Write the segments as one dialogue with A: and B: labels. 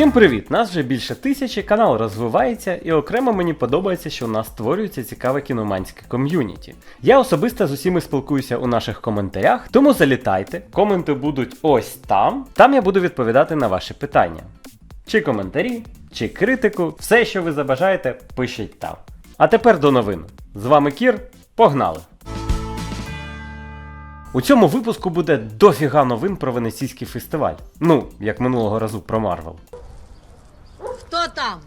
A: Всім привіт! Нас вже більше тисячі, канал розвивається, і окремо мені подобається, що у нас створюється цікаве кіноманське ком'юніті. Я особисто з усіми спілкуюся у наших коментарях, тому залітайте, коменти будуть ось там. Там я буду відповідати на ваші питання. Чи коментарі, чи критику, все, що ви забажаєте, пишіть там. А тепер до новин. З вами Кір, погнали! У цьому випуску буде дофіга новин про венеційський фестиваль. Ну, як минулого разу про Марвел.
B: Хто там?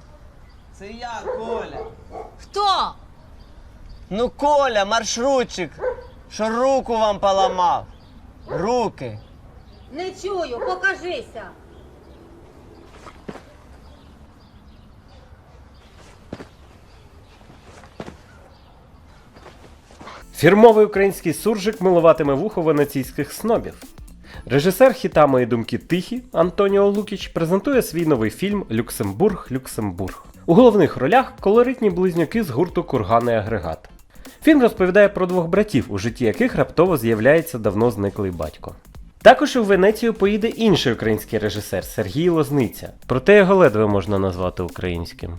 C: Це я, Коля.
B: Хто?
C: Ну, Коля, маршрутчик, що руку вам поламав. Руки.
B: Не чую, покажися.
A: Фірмовий український суржик милуватиме вухо венеційських снобів. Режисер хіта мої думки тихі Антоніо Лукіч презентує свій новий фільм Люксембург Люксембург. У головних ролях колоритні близнюки з гурту Курганий агрегат. Фільм розповідає про двох братів, у житті яких раптово з'являється давно зниклий батько. Також у Венецію поїде інший український режисер Сергій Лозниця, проте його ледве можна назвати українським.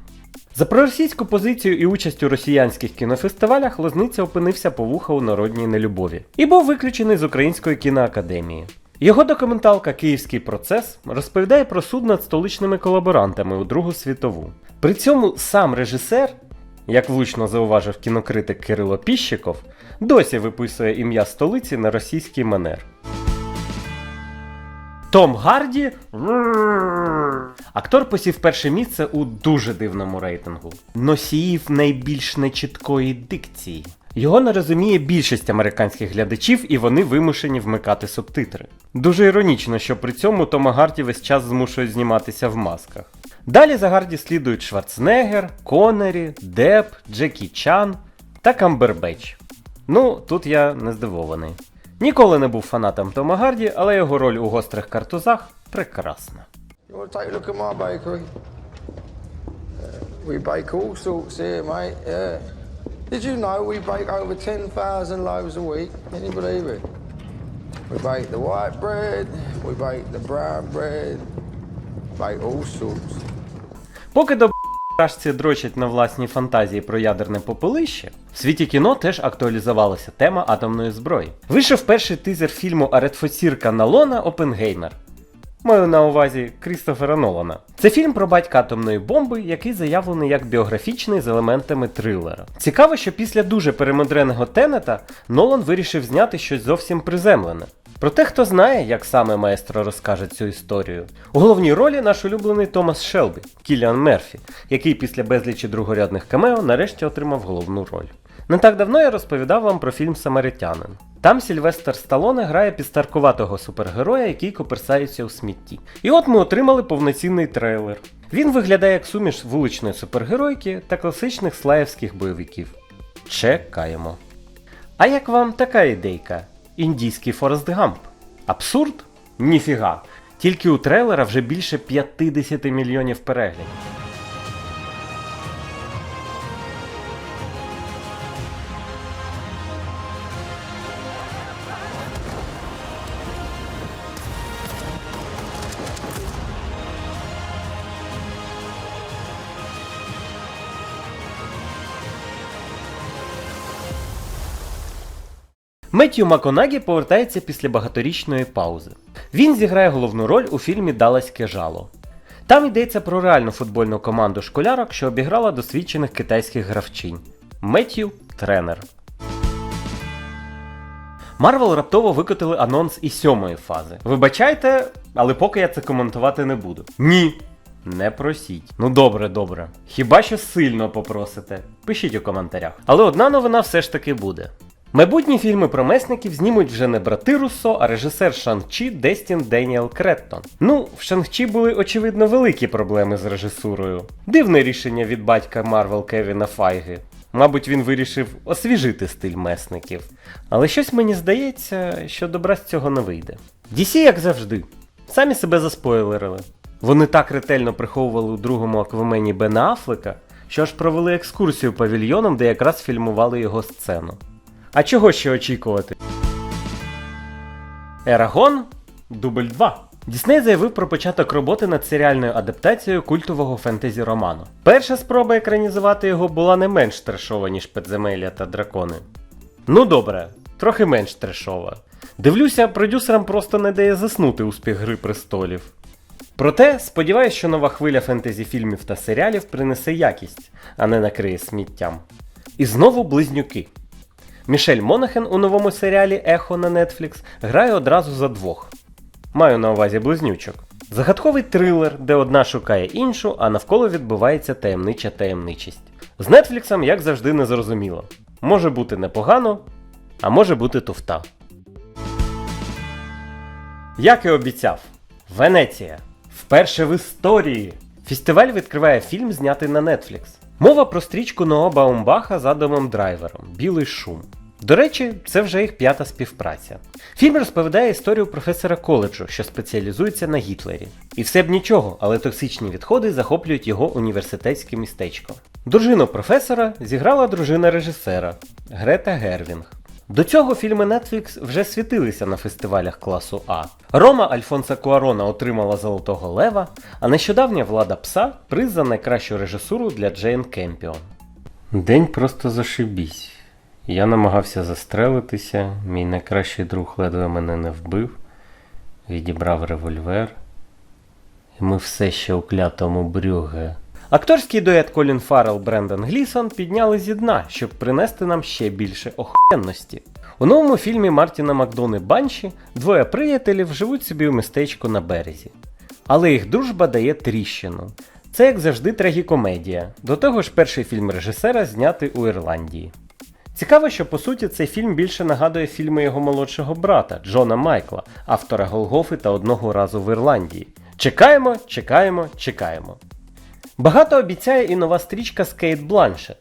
A: За проросійську позицію і участь у росіянських кінофестивалях Лозниця опинився по вуха у народній нелюбові і був виключений з Української кіноакадемії. Його документалка Київський процес розповідає про суд над столичними колаборантами у Другу світову. При цьому сам режисер, як влучно зауважив кінокритик Кирило Піщиков, досі виписує ім'я столиці на російський манер. Том Гарді. Актор посів перше місце у дуже дивному рейтингу. Носіїв найбільш нечіткої дикції. Його не розуміє більшість американських глядачів, і вони вимушені вмикати субтитри. Дуже іронічно, що при цьому Тома Гарді весь час змушують зніматися в масках. Далі за Гарді слідують Шварценеггер, Коннері, Деп, Джекі Чан та Камбербеч. Ну, тут я не здивований. Ніколи не був фанатом Тома Гарді, але його роль у гострих картузах прекрасна.
D: Uh, we bake all sorts here, mate. Yeah. Did you know we bake over 10,000 loaves a week? Can you believe it? We bake the white bread, we bake the brown bread, bake all sorts.
A: Поки до Рашці дрочать на власні фантазії про ядерне попелище, в світі кіно теж актуалізувалася тема атомної зброї. Вийшов перший тизер фільму Аретфоцірка Налона Опенгеймер. Маю на увазі Крістофера Нолана. Це фільм про батька атомної бомби, який заявлений як біографічний з елементами трилера. Цікаво, що після дуже перемудреного Тенета Нолан вирішив зняти щось зовсім приземлене. Проте хто знає, як саме маестро розкаже цю історію. У головній ролі наш улюблений Томас Шелбі, Кіліан Мерфі, який після безлічі другорядних камео нарешті отримав головну роль. Не так давно я розповідав вам про фільм Самаритянин. Там Сільвестр Сталоне грає підстаркуватого супергероя, який коперсається у смітті. І от ми отримали повноцінний трейлер. Він виглядає як суміш вуличної супергеройки та класичних слаївських бойовиків. Чекаємо. А як вам така ідейка? Індійський Форест Гамп? Абсурд? Ніфіга. Тільки у трейлера вже більше 50 мільйонів переглядів. Меттью Маконагі повертається після багаторічної паузи. Він зіграє головну роль у фільмі Далаське жало. Там йдеться про реальну футбольну команду школярок, що обіграла досвідчених китайських гравчинь. Меттью тренер. Марвел раптово викотили анонс і сьомої фази. Вибачайте, але поки я це коментувати не буду. Ні. Не просіть. Ну добре, добре. Хіба що сильно попросите? Пишіть у коментарях. Але одна новина все ж таки буде. Майбутні фільми про месників знімуть вже не брати Руссо, а режисер Шанг-Чі Дестін Деніел Креттон. Ну, в Шанг-Чі були очевидно великі проблеми з режисурою. Дивне рішення від батька Марвел Кевіна Файги. Мабуть, він вирішив освіжити стиль месників. Але щось мені здається, що добра з цього не вийде. DC, як завжди, самі себе заспойлерили. Вони так ретельно приховували у другому аквамені Бена Афлека, що аж провели екскурсію павільйоном, де якраз фільмували його сцену. А чого ще очікувати? Ерагон дубль 2. Дісней заявив про початок роботи над серіальною адаптацією культового фентезі роману. Перша спроба екранізувати його була не менш трешова, ніж Підземелля та дракони. Ну добре, трохи менш трешова. Дивлюся, продюсерам просто не дає заснути успіх Гри престолів. Проте сподіваюся, що нова хвиля фентезі фільмів та серіалів принесе якість, а не накриє сміттям. І знову близнюки. Мішель Монахен у новому серіалі Ехо на Netflix грає одразу за двох. Маю на увазі близнючок. Загадковий трилер, де одна шукає іншу, а навколо відбувається таємнича таємничість. З Нетфліксом, як завжди, незрозуміло. Може бути непогано, а може бути туфта. Як і обіцяв, Венеція. Вперше в історії. Фестиваль відкриває фільм, знятий на Netflix. Мова про стрічку Ноа Баумбаха з Адамом Драйвером Білий шум. До речі, це вже їх п'ята співпраця. Фільм розповідає історію професора коледжу, що спеціалізується на Гітлері. І все б нічого, але токсичні відходи захоплюють його університетське містечко. Дружину професора зіграла дружина режисера Грета Гервінг. До цього фільми Netflix вже світилися на фестивалях класу А. Рома Альфонса Куарона отримала Золотого Лева, а нещодавня влада пса приз за найкращу режисуру для Джейн Кемпіон. День просто зашибісь. Я намагався застрелитися, мій найкращий друг ледве мене не вбив, відібрав револьвер. І ми все ще у клятому брюге. Акторський дует Колін Фаррелл Брендан Глісон підняли зі дна, щоб принести нам ще більше охуєнності. У новому фільмі Мартіна Макдони Банші двоє приятелів живуть собі у містечку на березі. Але їх дружба дає тріщину. Це, як завжди, трагікомедія. До того ж, перший фільм режисера знятий у Ірландії. Цікаво, що по суті цей фільм більше нагадує фільми його молодшого брата Джона Майкла, автора Голгофи та одного разу в Ірландії. Чекаємо, чекаємо, чекаємо. Багато обіцяє і нова стрічка з Кейт Бланшет.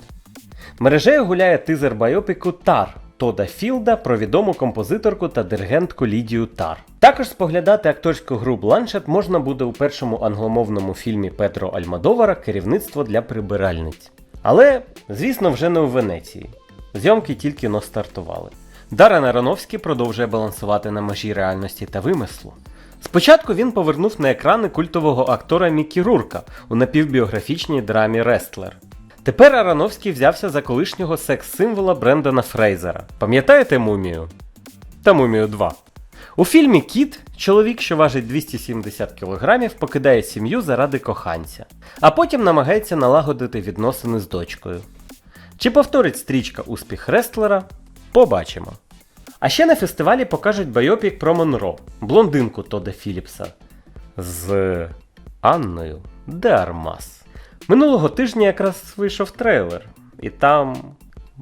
A: Мережею гуляє тизер байопіку Тар Тода Філда про відому композиторку та диригентку Лідію Тар. Також споглядати акторську гру Бланшет можна буде у першому англомовному фільмі Петро Альмадовара Керівництво для прибиральниць. Але, звісно, вже не у Венеції. Зйомки тільки но стартували. Дарен Аронофський продовжує балансувати на межі реальності та вимислу. Спочатку він повернув на екрани культового актора Мікі Рурка у напівбіографічній драмі Рестлер. Тепер Аронофський взявся за колишнього секс-символа Брендана Фрейзера. Пам'ятаєте мумію? Та мумію 2. У фільмі Кіт чоловік, що важить 270 кг, покидає сім'ю заради коханця, а потім намагається налагодити відносини з дочкою. Чи повторить стрічка успіх рестлера? Побачимо. А ще на фестивалі покажуть байопік про Монро, блондинку Тода Філіпса з Анною де Армас. Минулого тижня якраз вийшов трейлер, і там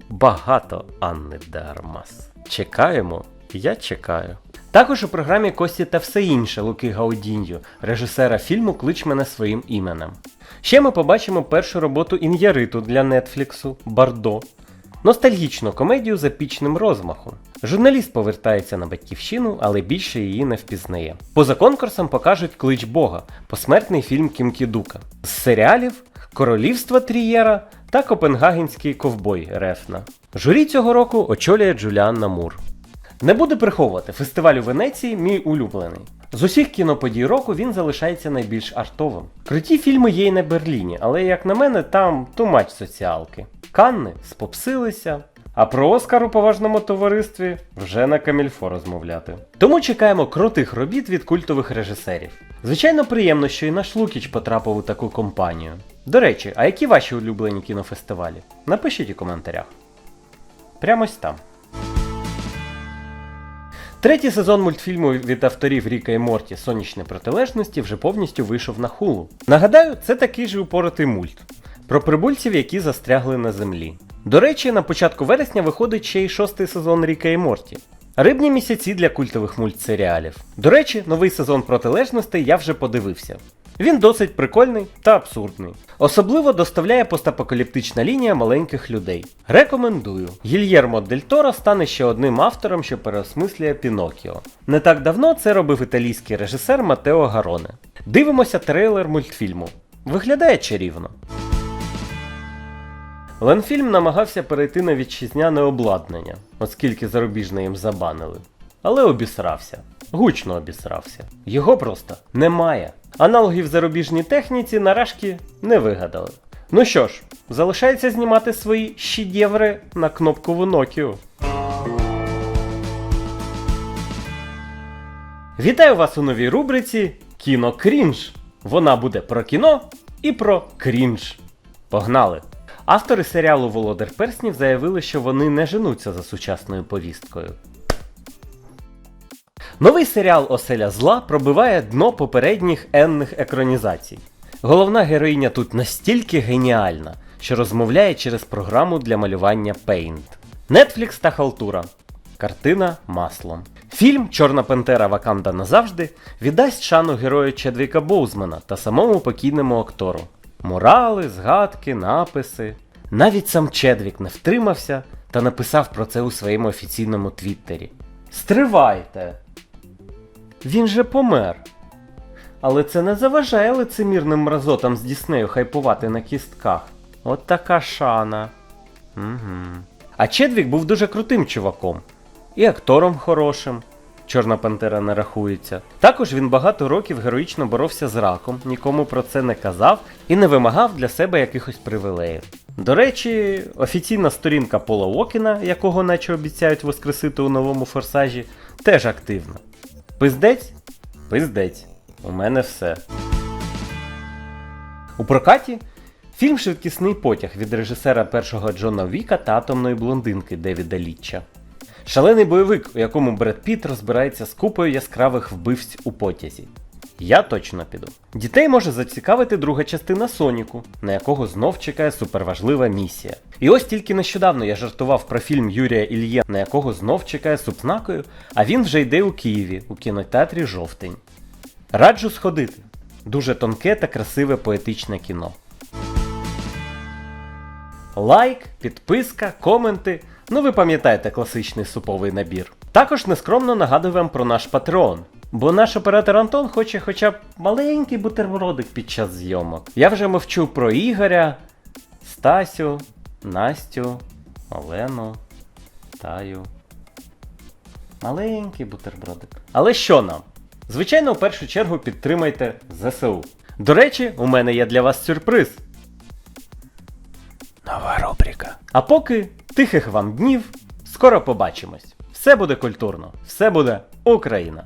A: багато Анни де Армас. Чекаємо, я чекаю. Також у програмі Кості та все інше Луки Гаудіньо, режисера фільму Клич мене своїм іменем. Ще ми побачимо першу роботу Ін'яриту для Нетфліксу Бардо. Ностальгічну комедію з епічним розмахом. Журналіст повертається на батьківщину, але більше її не впізнає. Поза конкурсом покажуть Клич Бога, посмертний фільм Кім Кідука. З серіалів Королівство Трієра та Копенгагенський ковбой Рефна. Журі цього року очолює Джуліанна Мур. Не буду приховувати, фестиваль у Венеції мій улюблений. З усіх кіноподій року він залишається найбільш артовим. Круті фільми є і на Берліні, але як на мене, там тумач соціалки. Канни спопсилися, а про Оскар у поважному товаристві вже на камільфо розмовляти. Тому чекаємо крутих робіт від культових режисерів. Звичайно, приємно, що і наш Лукіч потрапив у таку компанію. До речі, а які ваші улюблені кінофестивалі? Напишіть у коментарях. Прямо ось там. Третій сезон мультфільму від авторів Ріка і Морті Сонячні протилежності вже повністю вийшов на хулу. Нагадаю, це такий же упоротий мульт про прибульців, які застрягли на землі. До речі, на початку вересня виходить ще й шостий сезон Ріка і Морті. Рибні місяці для культових мультсеріалів. До речі, новий сезон протилежностей я вже подивився. Він досить прикольний та абсурдний. Особливо доставляє постапокаліптична лінія маленьких людей. Рекомендую. Гільєрмо Дель Торо стане ще одним автором, що переосмислює Пінокіо. Не так давно це робив італійський режисер Матео Гароне. Дивимося трейлер мультфільму. Виглядає чарівно. Ленфільм намагався перейти на вітчизняне обладнання, оскільки зарубіжне їм забанили. але обісрався. Гучно обісрався. Його просто немає. Аналогів зарубіжній техніці нарешті не вигадали. Ну що ж, залишається знімати свої щедєври на кнопкову Nokia. Вітаю вас у новій рубриці Кіно Крінж. Вона буде про кіно і про крінж. Погнали! Автори серіалу Володар Перснів заявили, що вони не женуться за сучасною повісткою. Новий серіал Оселя зла пробиває дно попередніх енних екранізацій. Головна героїня тут настільки геніальна, що розмовляє через програму для малювання Paint. Netflix та халтура. Картина маслом. Фільм Чорна Пантера Ваканда назавжди віддасть шану герою Чедвіка Боузмана та самому покійному актору. Морали, згадки, написи. Навіть сам Чедвік не втримався та написав про це у своєму офіційному твіттері. Стривайте! Він же помер. Але це не заважає лицемірним мразотам з Діснею хайпувати на кістках. От така шана. Угу. А Чедвік був дуже крутим чуваком. І актором хорошим. Чорна Пантера не рахується. Також він багато років героїчно боровся з раком, нікому про це не казав і не вимагав для себе якихось привілеїв. До речі, офіційна сторінка Пола Уокіна, якого наче обіцяють воскресити у новому форсажі, теж активна. Пиздець? Пиздець. У мене все. У прокаті фільм Швидкісний потяг від режисера першого Джона Віка та атомної блондинки Девіда Літча. Шалений бойовик, у якому Бред Піт розбирається з купою яскравих вбивць у потязі. Я точно піду. Дітей може зацікавити друга частина Соніку, на якого знов чекає суперважлива місія. І ось тільки нещодавно я жартував про фільм Юрія Ільє, на якого знов чекає субзнакою, а він вже йде у Києві у кінотеатрі Жовтень. Раджу сходити. Дуже тонке та красиве поетичне кіно. Лайк, підписка, коменти. Ну ви пам'ятаєте класичний суповий набір. Також нескромно нагадую вам про наш Patreon. Бо наш оператор Антон хоче хоча б маленький бутербродик під час зйомок. Я вже мовчу про Ігоря, Стасю, Настю, Олену, Таю. Маленький бутербродик. Але що нам? Звичайно, в першу чергу підтримайте ЗСУ. До речі, у мене є для вас сюрприз. Нова рубрика. А поки тихих вам днів, скоро побачимось. Все буде культурно, все буде Україна.